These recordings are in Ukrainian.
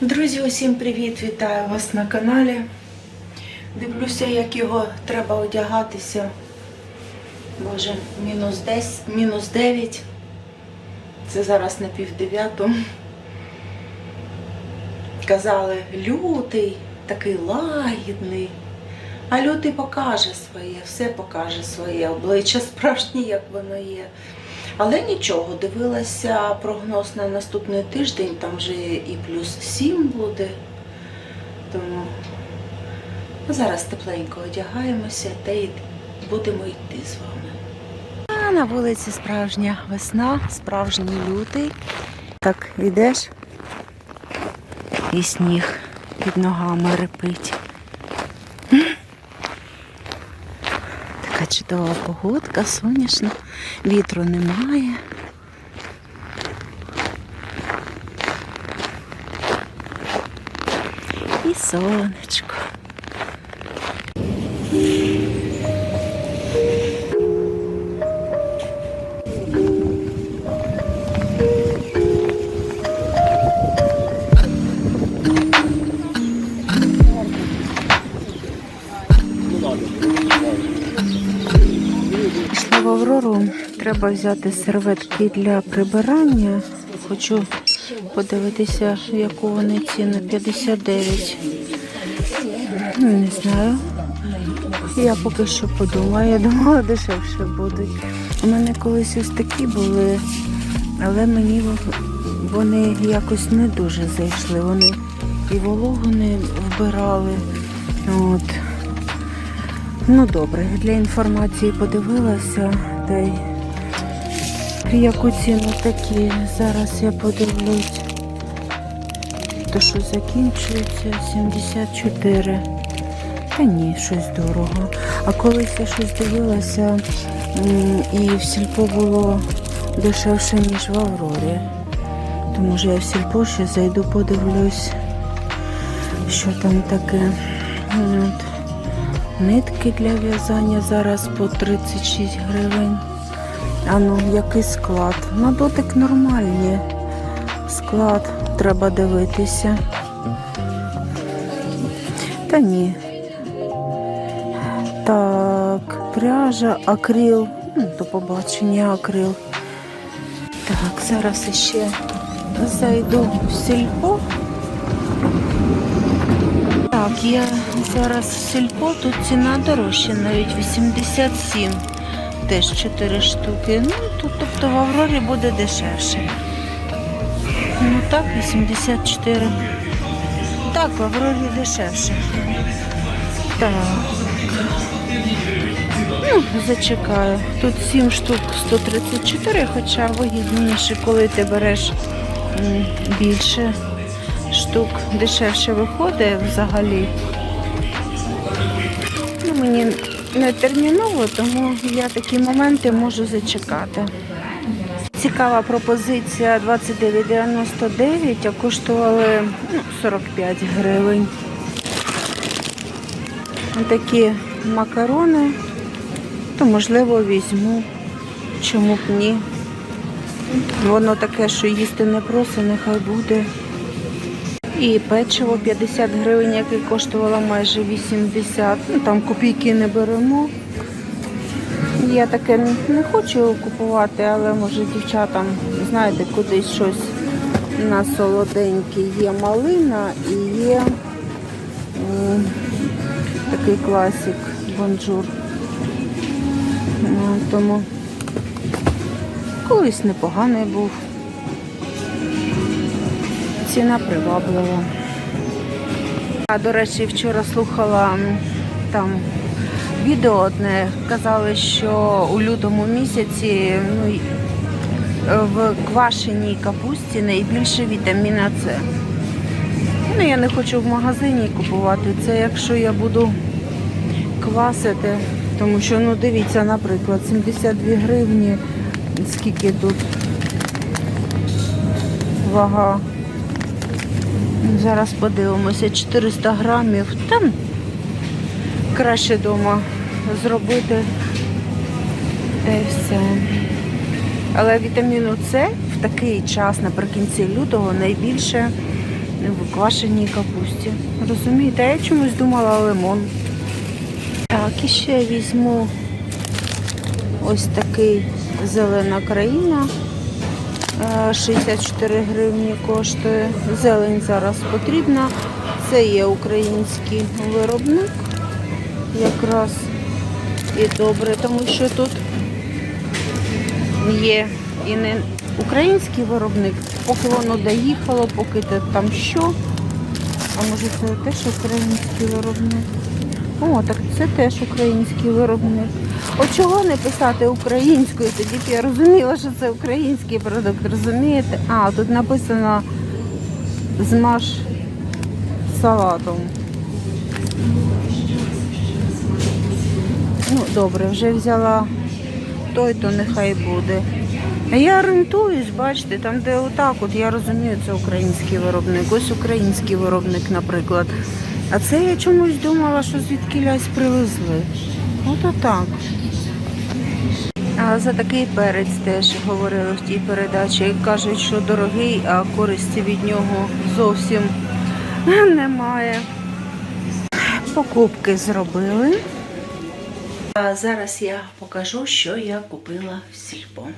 Друзі, усім привіт! Вітаю вас на каналі. Дивлюся, як його треба одягатися. Боже, мінус 10, мінус 9. Це зараз на пів. Казали, лютий, такий лагідний. А лютий покаже своє, все покаже своє обличчя справжнє, як воно є. Але нічого, дивилася прогноз на наступний тиждень, там вже і плюс 7 буде. Тому зараз тепленько одягаємося та й будемо йти з вами. А на вулиці справжня весна, справжній лютий. Так, йдеш і сніг під ногами репить. Чудова погодка, сонячна, вітру немає. І сонечко. Пішла в Аврору. Треба взяти серветки для прибирання. Хочу подивитися, яку вони ціну. 59. Ну, Не знаю. Я поки що подумаю. Я думала, дешевше будуть. У мене колись ось такі були, але мені вони якось не дуже зайшли. Вони і вологу не вбирали. От. Ну добре, для інформації подивилася, та й яку ціну такі. Зараз я подивлюсь. То що закінчується 74. Та ні, щось дорого. А колись я щось дивилася і в сільпо було дешевше, ніж в Аврорі. Тому що я в сільпо ще зайду, подивлюсь, що там таке. От. Нитки для в'язання зараз по 36 гривень. А ну, який склад? На дотик нормальний. Склад треба дивитися. Та ні. Так, пряжа, акрил. Ну, до побачення акрил. Так, зараз іще зайду в сільпо. Так, я зараз в сільпо, тут ціна дорожча, навіть 87. Теж 4 штуки. Ну, тут, тобто в Аврорі буде дешевше. Ну так, 84. Так, в Аврорі дешевше. Так. Ну, зачекаю. Тут 7 штук 134, хоча вигідніше, коли ти береш більше штук дешевше виходить взагалі. Ну, мені не терміново, тому я такі моменти можу зачекати. Цікава пропозиція 29,99, а коштували ну, 45 гривень. Такі макарони, то можливо візьму, чому б ні. Воно таке, що їсти не просить, нехай буде. І печиво 50 гривень, яке коштувало майже 80. Ну там копійки не беремо. Я таке не хочу купувати, але може дівчатам, знаєте, кудись щось на солоденьке. Є малина і є такий класик бонжур. Ну, тому колись непоганий був. Ціна приваблива. А, до речі, вчора слухала там відео одне. Казали, що у лютому місяці ну, в квашеній капусті найбільше вітаміна С. Ну, я не хочу в магазині купувати це, якщо я буду квасити. Тому що, ну дивіться, наприклад, 72 гривні, скільки тут вага. Зараз подивимося, 400 грамів. Там краще вдома зробити. Та й все. Але вітаміну С в такий час наприкінці лютого найбільше в квашеній капусті. Розумієте, я чомусь думала лимон. Так, і ще візьму ось такий зелена країна. Е, 64 гривні коштує. Зелень зараз потрібна. Це є український виробник. Якраз і добре, тому що тут є і не український виробник, поки воно доїхало, поки там що. А може це теж український виробник? О, так це теж український виробник. От чого не писати українською? Тоді я розуміла, що це український продукт, розумієте? А, тут написано змаж салатом. Ну, добре, вже взяла той, то нехай буде. Я орієнтуюсь, бачите, там, де отак, от я розумію, це український виробник. Ось український виробник, наприклад. А це я чомусь думала, що звідкілясь привезли. От отак. А за такий перець теж говорили в тій передачі. Кажуть, що дорогий, а користі від нього зовсім немає. Покупки зробили. А зараз я покажу, що я купила в сільпо.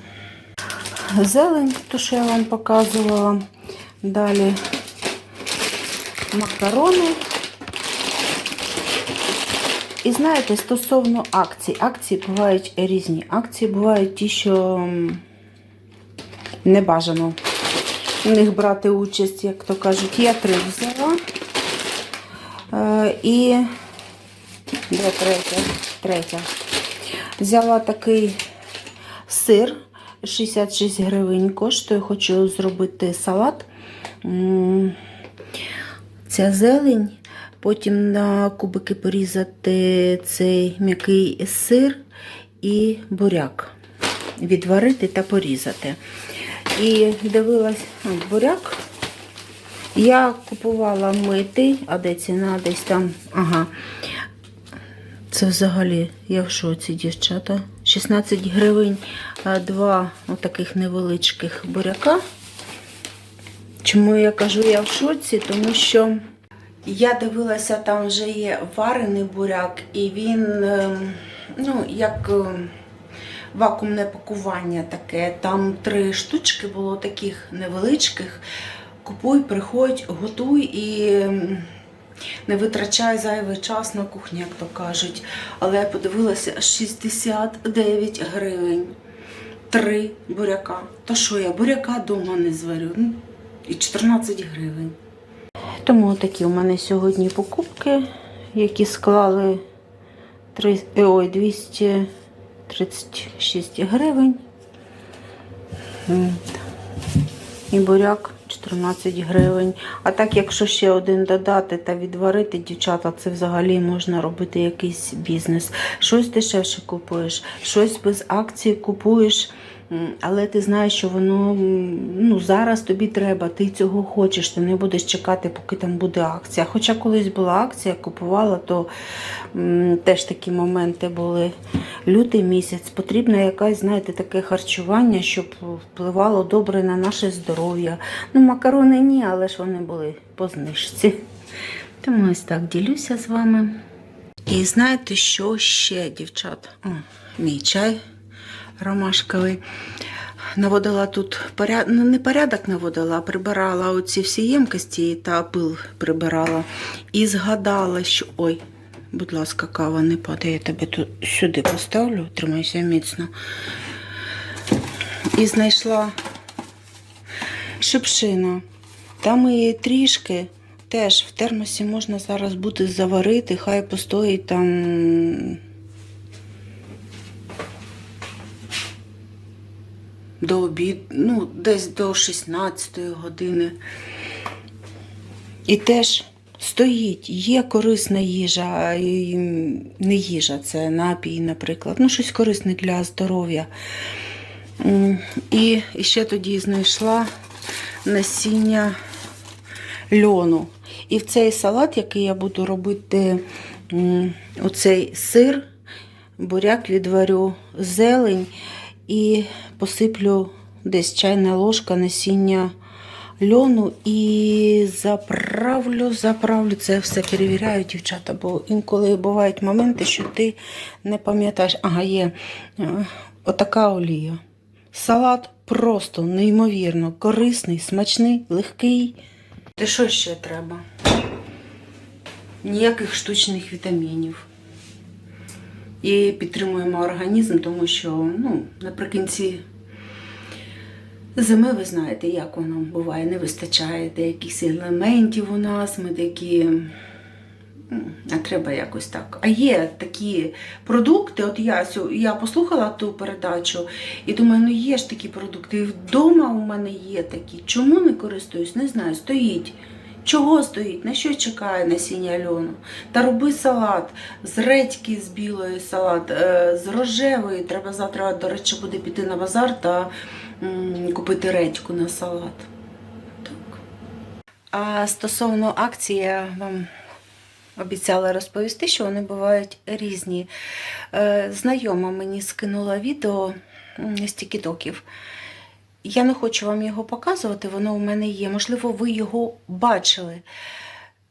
Зелень, то що я вам показувала. Далі макарони. І знаєте, стосовно акцій, акції бувають різні. Акції бувають ті, що не бажано в них брати участь, як то кажуть. Я три взяла. Е, і де третя? Третя. Взяла такий сир 66 гривень коштує. Хочу зробити салат. Ця зелень. Потім на кубики порізати цей м'який сир і буряк. Відварити та порізати. І дивилась буряк. Я купувала митий, а де ціна десь там. Ага. Це взагалі, я в шоці, дівчата. 16 гривень, два отаких невеличких буряка. Чому я кажу я в шоці? Тому що я дивилася, там вже є варений буряк, і він, ем, ну, як ем, вакуумне пакування таке. Там три штучки було таких невеличких. Купуй, приходь, готуй і ем, не витрачай зайвий час на кухні, як то кажуть. Але я подивилася 69 гривень. Три буряка. Та що я буряка вдома не зварю? Ну, І 14 гривень. Тому такі у мене сьогодні покупки, які склали три- е, ой, 236 гривень. І буряк 14 гривень. А так, якщо ще один додати та відварити, дівчата, це взагалі можна робити якийсь бізнес. Щось дешевше купуєш, щось без акції купуєш. Але ти знаєш, що воно ну, зараз тобі треба, ти цього хочеш, ти не будеш чекати, поки там буде акція. Хоча колись була акція, купувала, то м, теж такі моменти були. Лютий місяць, потрібно якесь, знаєте, таке харчування, щоб впливало добре на наше здоров'я. Ну, макарони ні, але ж вони були по знижці. Тому ось так ділюся з вами. І знаєте, що ще, дівчат? О, мій чай ромашковий. Наводила тут поряд... ну, не порядок наводила, а прибирала оці всі ємкості та пил прибирала. І згадала, що ой, будь ласка, кава не падає, я тебе тут сюди поставлю, тримайся міцно. І знайшла шипшина. Там її трішки. Теж в термосі можна зараз буде заварити, хай постоїть там до обід, ну, десь до 16 години. І теж стоїть, є корисна їжа, не їжа, це напій, наприклад. Ну, щось корисне для здоров'я. І ще тоді знайшла насіння льону. І в цей салат, який я буду робити, оцей сир, буряк відварю, зелень і посиплю десь чайна ложка насіння льону і заправлю, заправлю. Це все перевіряю, дівчата, бо інколи бувають моменти, що ти не пам'ятаєш. Ага, є е, отака олія. Салат просто неймовірно корисний, смачний, легкий. Ти що ще треба? Ніяких штучних вітамінів. І підтримуємо організм, тому що ну, наприкінці зими, ви знаєте, як воно буває, не вистачає деяких елементів у нас, ми такі. А треба якось так. А є такі продукти. От я, я послухала ту передачу і думаю, ну є ж такі продукти. І вдома у мене є такі. Чому не користуюсь? Не знаю. Стоїть. Чого стоїть? На що чекає насіння льону? Та роби салат з редьки з білої салат, е, з рожевої. Треба завтра, до речі, буде піти на базар та купити редьку на салат. Так. А стосовно акції, я вам обіцяла розповісти, що вони бувають різні. Е, Знайома мені скинула відео з тікітоків. Я не хочу вам його показувати, воно у мене є. Можливо, ви його бачили.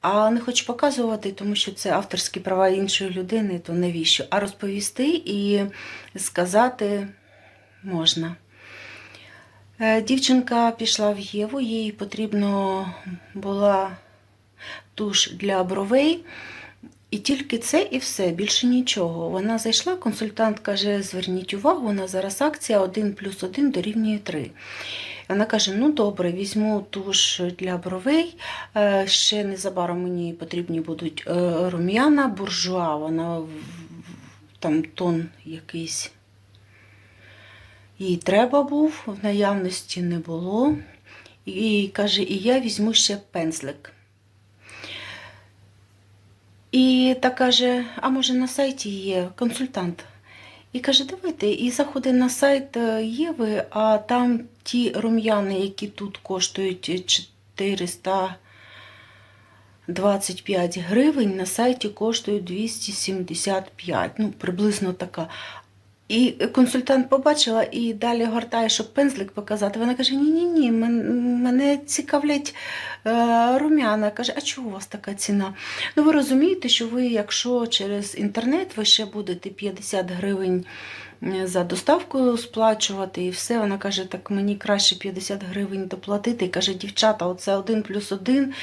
А не хочу показувати, тому що це авторські права іншої людини, то навіщо? А розповісти і сказати можна. Е, Дівчинка пішла в Єву, їй потрібно була туш для бровей. І тільки це і все, більше нічого. Вона зайшла, консультант каже: зверніть увагу, нас зараз акція 1 плюс 1 дорівнює 3. Вона каже: ну добре, візьму туш для бровей. Е, Ще незабаром мені потрібні будуть е, рум'яна, буржуа. Вона там тон якийсь. Їй треба був, в наявності не було. І каже, і я візьму ще пензлик. І та каже, а може на сайті є консультант. І каже, давайте, і заходить на сайт е, Єви, а там ті рум'яни, які тут коштують 425 гривень, на сайті коштують 275, ну, приблизно така. І консультант побачила і далі гортає, щоб пензлик показати. Вона каже: Ні, ні, ні, мене цікавлять е, рум'яна. Каже, а чого у вас така ціна? Ну, ви розумієте, що ви, якщо через інтернет, ви ще будете 50 гривень е, за доставку сплачувати і все. Вона каже, так мені краще 50 гривень доплатити. І каже, дівчата, оце 1 плюс 1 е,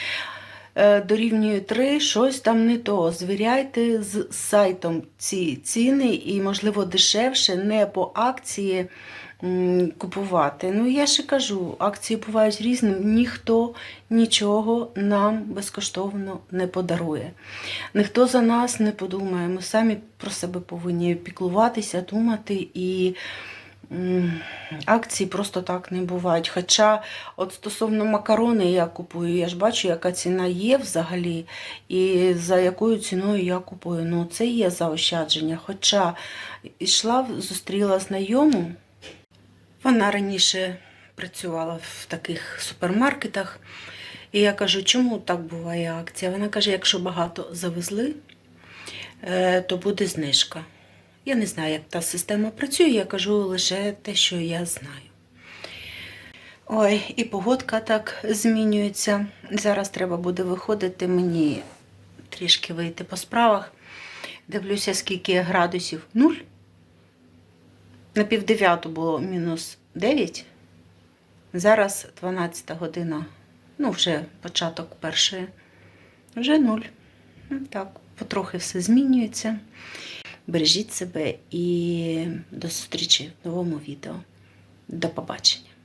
дорівнює 3, щось там не то. Звіряйте з сайтом ці ціни і, можливо, дешевше, не по акції купувати. Ну, я ще кажу, акції бувають різні, ніхто нічого нам безкоштовно не подарує. Ніхто за нас не подумає. Ми самі про себе повинні піклуватися, думати і. Акції просто так не бувають. Хоча, от стосовно макарони я купую, я ж бачу, яка ціна є взагалі, і за якою ціною я купую. Ну, це є заощадження. Хоча йшла, зустріла знайому, вона раніше працювала в таких супермаркетах. І я кажу, чому так буває акція? Вона каже, якщо багато завезли, е, то буде знижка. Я не знаю, як та система працює, я кажу лише те, що я знаю. Ой, і погодка так змінюється. Зараз треба буде виходити мені трішки вийти по справах. Дивлюся, скільки градусів. Нуль. На півдев'яту було мінус 9. Зараз 12 година. Ну, вже початок першої. Вже нуль. Ну, Так, потрохи все змінюється. Бережіть себе і до зустрічі в новому відео. До побачення.